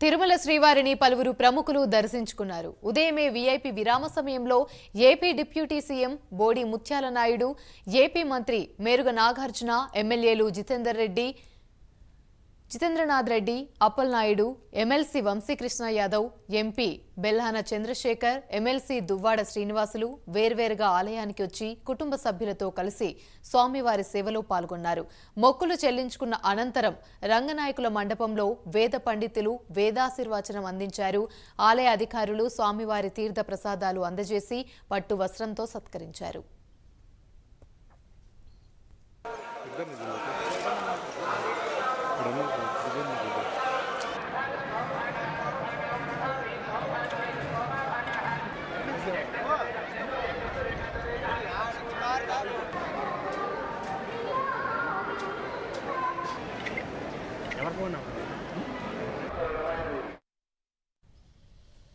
తిరుమల శ్రీవారిని పలువురు ప్రముఖులు దర్శించుకున్నారు. ఉదయమే వీఐపీ విరామ సమయంలో ఏపీ డిప్యూటీ సీఎం బోడి ముత్యాల నాయుడు ఏపీ మంత్రి మేరుగ నాగార్జున ఎమ్మెల్యేలు Jitender Reddy Jitendranath Reddy Appal Naidu MLC Vamsikrishna Yadav MP Bellana Chandrasekhar MLC Duvvada Srinivasulu వేర్వేరుగా ఆలయానికి వచ్చి కుటుంబ సభ్యులతో కలిసి స్వామివారి సేవలో పాల్గొన్నారు. మొక్కులు చెల్లించుకున్న అనంతరం రంగనాయకుల మండపంలో వేద పండితులు వేదాశీర్వచనం అందించారు. ఆలయ అధికారులు స్వామివారి తీర్థ ప్రసాదాలు అందజేసి పట్టు వస్త్రంతో సత్కరించారు. ఎవరు పోయినా